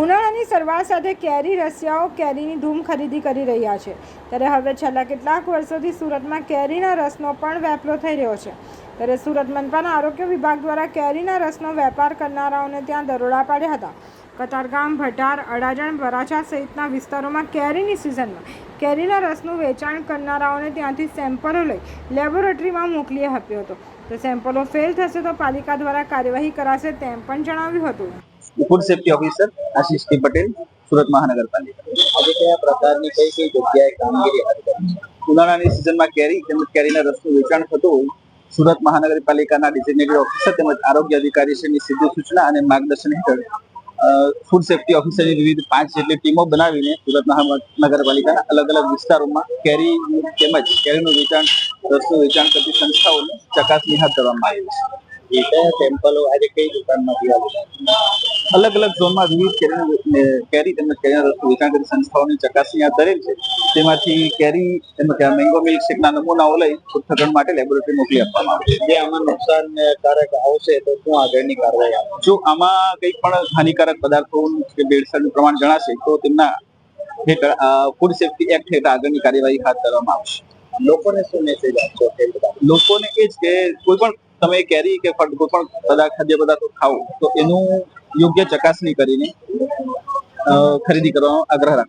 ઉનાળાની શરૂઆત સાથે કેરી રસિયાઓ કેરીની ધૂમ ખરીદી કરી રહ્યા છે. ત્યારે હવે છેલ્લા કેટલાક વર્ષોથી સુરતમાં કેરીના રસનો પણ વેપરો થઈ રહ્યો છે. ત્યારે સુરત મનપાના આરોગ્ય વિભાગ દ્વારા કેરીના રસનો વેપાર કરનારાઓને ત્યાં દરોડા પાડ્યા હતા. કતારગામ, ભટાર, અડાજણ, વરાછા સહિતના વિસ્તારોમાં કેરીની સિઝનમાં કેરીના રસનું વેચાણ કરનારાઓને ત્યાંથી સેમ્પલો લઈ લેબોરેટરીમાં મોકલી આપ્યો હતો. તો સેમ્પલો ફેલ થશે તો પાલિકા દ્વારા કાર્યવાહી કરાશે તેમ પણ જણાવ્યું હતું. Food safety officer Ashish Patel, Surat મહાનગરપાલિકા. આજે કયા પ્રકારની કઈ કઈ જગ્યાએ કામગીરી હાથ ધરી છે? ઉનાળાની સિઝનમાં કેરી તેમજ કેરીના રસનું વેચાણ થતું હોય, સુરત મહાનગરપાલિકાના ડિઝિગ્નેટેડ ઓફિસર તેમજ આરોગ્ય અધિકારીશ્રીની સીધી સૂચના અને માર્ગદર્શન હેઠળ ફૂડ સેફ્ટી ઓફિસરની વિવિધ પાંચ જેટલી ટીમો બનાવીને સુરત મહાનગરપાલિકાના અલગ અલગ વિસ્તારોમાં કેરી તેમજ કેરીનું વેચાણ, રસનું વેચાણ કરતી સંસ્થાઓની ચકાસણી હાથ ધરવામાં આવી છે. એ કયા સેમ્પલો આજે કઈ દુકાનમાંથી આવ્યા અલગ અલગ ઝોનમાં વિવિધ કેરી કેરી તેમજ કેરીના રસનું વેચાણ કરી સંસ્થાઓની ચકાસણી હાથ ધરેલ છે. તેમાંથી કેરી તેમજ મેંગો મિલ્ક શેકના નમૂનાઓ લઈ પૃથ્થકરણ માટે લેબોરેટરી મોકલી આપવામાં આવશે જે આમાં નુકસાનકારક આવશે તો શું આગળની કાર્યવાહી જો આમાં કંઈ પણ હાનિકારક પદાર્થો કે ભેળસેળનું પ્રમાણ જણાશે તો તેમના હેઠળ ફૂડ સેફ્ટી એક્ટ હેઠળ આગળની કાર્યવાહી હાથ ધરવામાં આવશે. લોકોને શું મેસેજ આપશો? લોકોને એ જ કે કોઈ પણ તમે કેરી કે ફળ પણ પદાર્થ ખાદ્ય પદાર્થો ખાઓ, તો એનું યોગ્ય ચકાસણી કરીને ખરીદી કરવાનો આગ્રહ છે